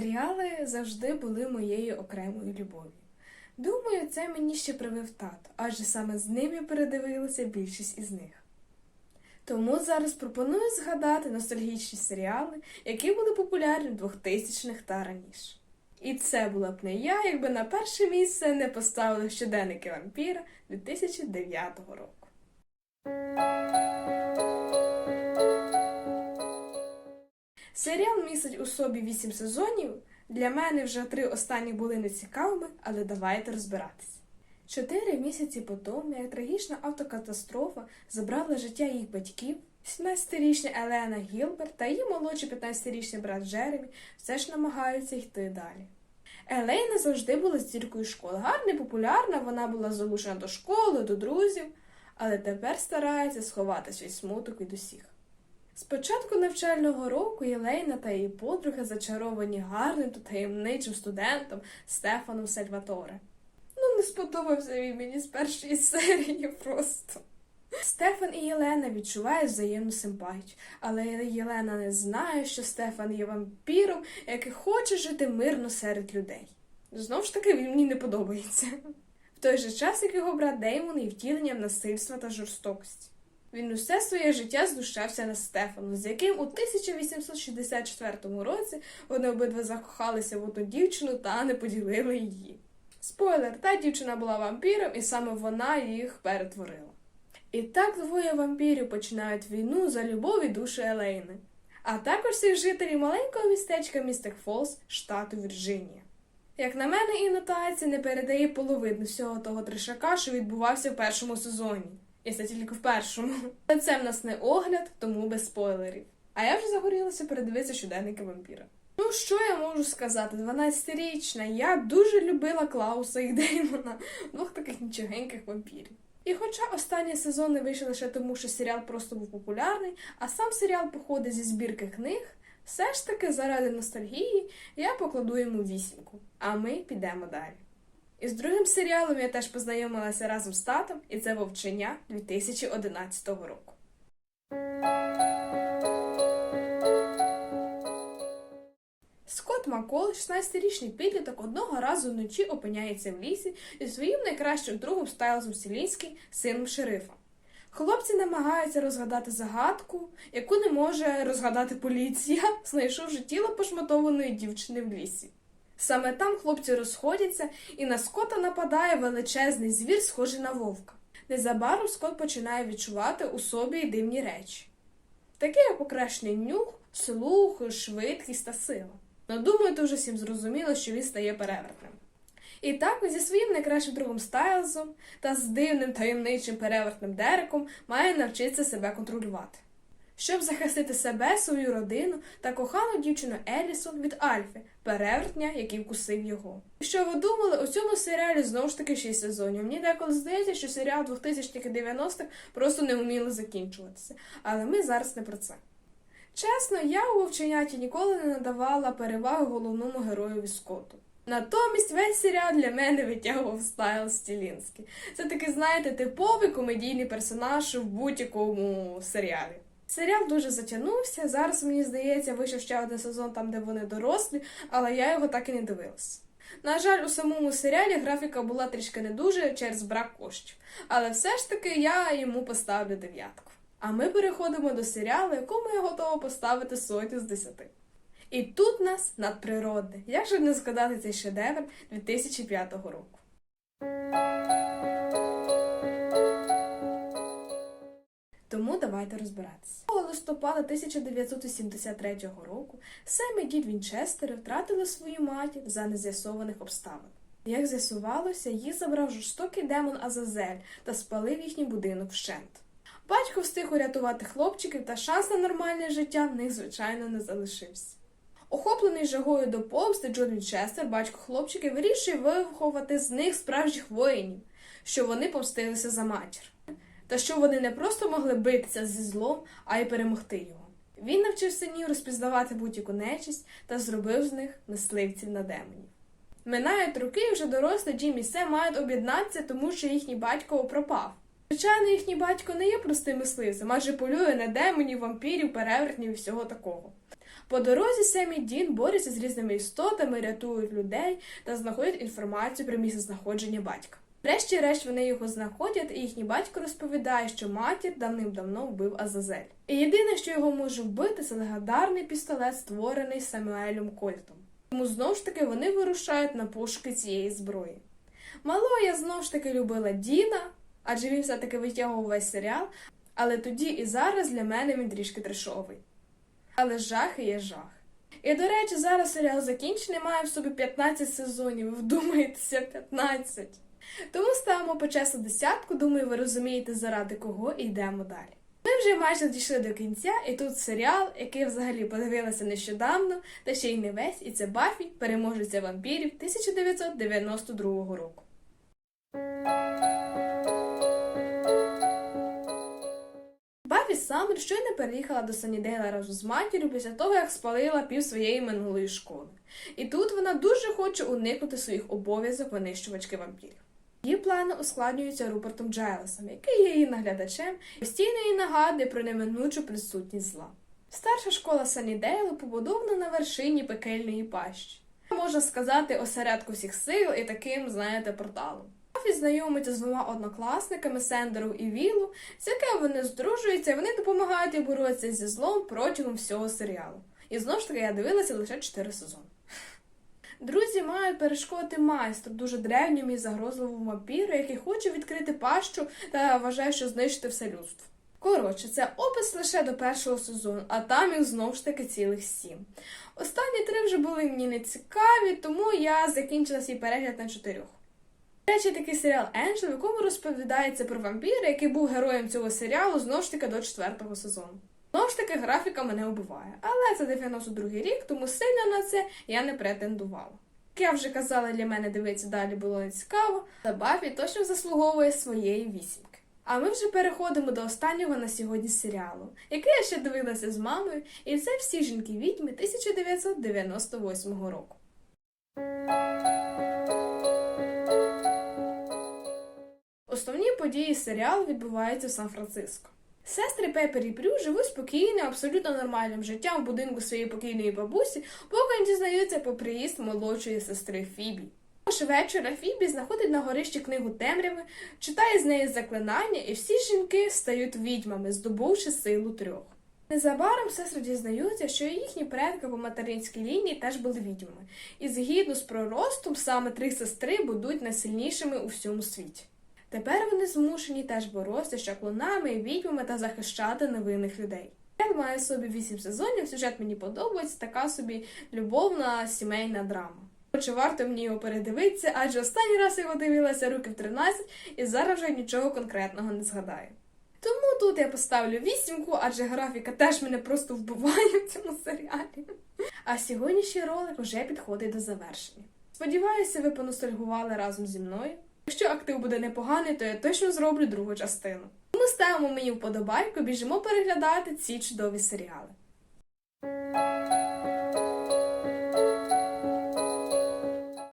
Серіали завжди були моєю окремою любов'ю. Думаю, це мені ще привив тато, адже саме з ним я передивилася більшість із них. Тому зараз пропоную згадати ностальгічні серіали, які були популярні в 2000-х та раніше. І це була б не я, якби на перше місце не поставили щоденники вампіра 2009 року. Серіал містить у собі 8 сезонів. Для мене вже три останні були нецікавими, але давайте розбиратись. Чотири місяці по тому, як трагічна автокатастрофа забрала життя їх батьків, 17-річна Елена Гілберт та її молодший 15-річний брат Джеремі все ж намагаються йти далі. Елейна завжди була зіркою школи, гарна і популярна, вона була залучена до школи, до друзів, але тепер старається сховати свій смуток від усіх. З початку навчального року Єлейна та її подруги зачаровані гарним та таємничим студентом Стефаном Сальваторе. Ну, не сподобався він мені з першої серії просто. Стефан і Єлена відчувають взаємну симпатію, але Єлена не знає, що Стефан є вампіром, який хоче жити мирно серед людей. Знову ж таки, він мені не подобається. В той же час, як його брат Деймон є втіленням насильства та жорстокості. Він усе своє життя знущався на Стефану, з яким у 1864 році вони обидва закохалися в одну дівчину та не поділили її. Спойлер, та дівчина була вампіром, і саме вона їх перетворила. І так двоє вампірів починають війну за любов і душу Елейни, а також всіх жителів маленького містечка Містек Фолс, штату Вірджинія. Як на мене, інотація не передає половину всього того трешака, що відбувався в першому сезоні. І це тільки в першому. Але це в нас не огляд, тому без спойлерів. А я вже загорілася передивитися щоденники вампіра. Ну, що я можу сказати? 12-річна. Я дуже любила Клауса і Деймона, двох таких нічогеньких вампірів. І хоча останні сезони вийшли лише тому, що серіал просто був популярний, а сам серіал походить зі збірки книг, все ж таки заради ностальгії я покладу йому вісімку. А ми підемо далі. І з другим серіалом я теж познайомилася разом з татом, і це Вовчення 2011 року. Скотт Маккол, 16-річний підліток, одного разу вночі опиняється в лісі зі своїм найкращим другом Стайлзом Сілінський, сином шерифа. Хлопці намагаються розгадати загадку, яку не може розгадати поліція, знайшовши тіло пошматованої дівчини в лісі. Саме там хлопці розходяться, і на Скотта нападає величезний звір, схожий на вовка. Незабаром Скотт починає відчувати у собі й дивні речі, такі як покращений нюх, слух, швидкість та сила. Ну, думаю, вже всім зрозуміло, що він стає перевертним. І так зі своїм найкращим другом Стайлзом та з дивним таємничим перевертним Дереком має навчитися себе контролювати. Щоб захистити себе, свою родину та кохану дівчину Елісон від Альфи, перевертня, який вкусив його. І що ви думали, у цьому серіалі знову ж таки 6 сезонів. Мені деколи здається, що серіал 2000-х-90-х просто не вміли закінчуватися. Але ми зараз не про це. Чесно, я у вовченяті ніколи не надавала переваги головному герою Скотту. Натомість весь серіал для мене витягував Стайл Стілінський. Це такий, знаєте, типовий комедійний персонаж в будь-якому серіалі. Серіал дуже затягнувся. Зараз, мені здається, вийшов ще один сезон там, де вони дорослі, але я його так і не дивилася. На жаль, у самому серіалі графіка була трішки не дуже через брак коштів, але все ж таки я йому поставлю дев'ятку. А ми переходимо до серіалу, якому я готова поставити сотню з десяти. І тут нас надприродне. Як же не згадати цей шедевр 2005 року? Тому давайте розбиратися. 2 листопада 1973 року Сем і дід Вінчестери втратили свою матір за нез'ясованих обставин. Як з'ясувалося, їх забрав жорстокий демон Азазель та спалив їхній будинок вщент. Батько встиг урятувати хлопчиків, та шанс на нормальне життя в них, звичайно, не залишився. Охоплений жагою до помсти, Джон Вінчестер, батько хлопчиків, вирішує виховати з них справжніх воїнів, що вони помстилися за матір, та що вони не просто могли битися зі злом, а й перемогти його. Він навчив синів розпізнавати будь-яку нечисть та зробив з них мисливців на демонів. Минають роки, і вже дорослі Джим і Сем мають об'єднатися, тому що їхній батько пропав. Звичайно, їхній батько не є простим мисливцем, адже полює на демонів, вампірів, перевертнів і всього такого. По дорозі Сем Дін борються з різними істотами, рятують людей та знаходять інформацію про місце знаходження батька. Врешті-решт вони його знаходять, і їхній батько розповідає, що матір давним-давно вбив Азазель. І єдине, що його може вбити, це легендарний пістолет, створений Самуелем Кольтом. Тому знову ж таки вони вирушають на пошуки цієї зброї. Мало я знову ж таки любила Діна, адже він все-таки витягував весь серіал, але тоді і зараз для мене він трішки трешовий. Але жах і є жах. І до речі, зараз серіал закінчений, має в собі 15 сезонів. Вдумайтеся, 15. Тому ставимо почесну десятку, думаю, ви розумієте, заради кого йдемо далі. Ми вже майже дійшли до кінця, і тут серіал, який взагалі подивилася нещодавно, та ще й не весь, і це Бафі, переможеця вампірів 1992 року. Бафі Саммер щойно переїхала до Санідейла разом з матір'ю після того, як спалила пів своєї минулої школи. І тут вона дуже хоче уникнути своїх обов'язок винищувачки вампірів. Її плани ускладнюються Рупертом Джайлесом, який є її наглядачем, і постійно їй нагадує про неминучу присутність зла. Старша школа Санідейлу побудована на вершині пекельної пащі. Можна сказати, осередку всіх сил і таким, знаєте, порталом. Баффі знайомиться з двома однокласниками Сендером і Вілу, з якими вони здружуються, і вони допомагають їй боротися зі злом протягом всього серіалу. І знову ж таки я дивилася лише 4 сезони. Друзі мають перешкодити майстру, дуже древньому і загрозливому вампіру, який хоче відкрити пащу та вважає, що знищити все людство. Коротше, це опис лише до першого сезону, а там їх знову ж таки цілих сім. Останні три вже були мені не цікаві, тому я закінчила свій перегляд на чотирьох. Речі, такий серіал Енджел, в якому розповідається про вампіра, який був героєм цього серіалу знову ж таки до четвертого сезону. Знову ж таки, графіка мене убиває, але це 92-й рік, тому сильно на це я не претендувала. Як я вже казала, для мене дивитися далі було не цікаво, та Бафі точно заслуговує своєї вісімки. А ми вже переходимо до останнього на сьогодні серіалу, який я ще дивилася з мамою, і це всі жінки відьми 1998 року. Основні події серіалу відбуваються в Сан-Франциско. Сестри Пепер і Прю живуть спокійним, абсолютно нормальним життям в будинку своєї покійної бабусі, поки не дізнаються про приїзд молодшої сестри Фібі. Того ж вечора Фібі знаходить на горищі книгу темряви, читає з неї заклинання, і всі жінки стають відьмами, здобувши силу трьох. Незабаром сестри дізнаються, що і їхні предки по материнській лінії теж були відьмами, і згідно з проростом саме три сестри будуть найсильнішими у всьому світі. Тепер вони змушені теж боротися з чаклунами, відьмами та захищати невинних людей. Серіал має собі вісім сезонів, сюжет мені подобається, така собі любовна сімейна драма. Чи варто мені його передивитися, адже останній раз його дивилася років 13 і зараз вже нічого конкретного не згадаю. Тому тут я поставлю вісімку, адже графіка теж мене просто вбиває в цьому серіалі. А сьогоднішній ролик вже підходить до завершення. Сподіваюся, ви поностальгували разом зі мною. Якщо актив буде непоганий, то я точно зроблю другу частину. Тому ставимо мені вподобайку, біжимо переглядати ці чудові серіали.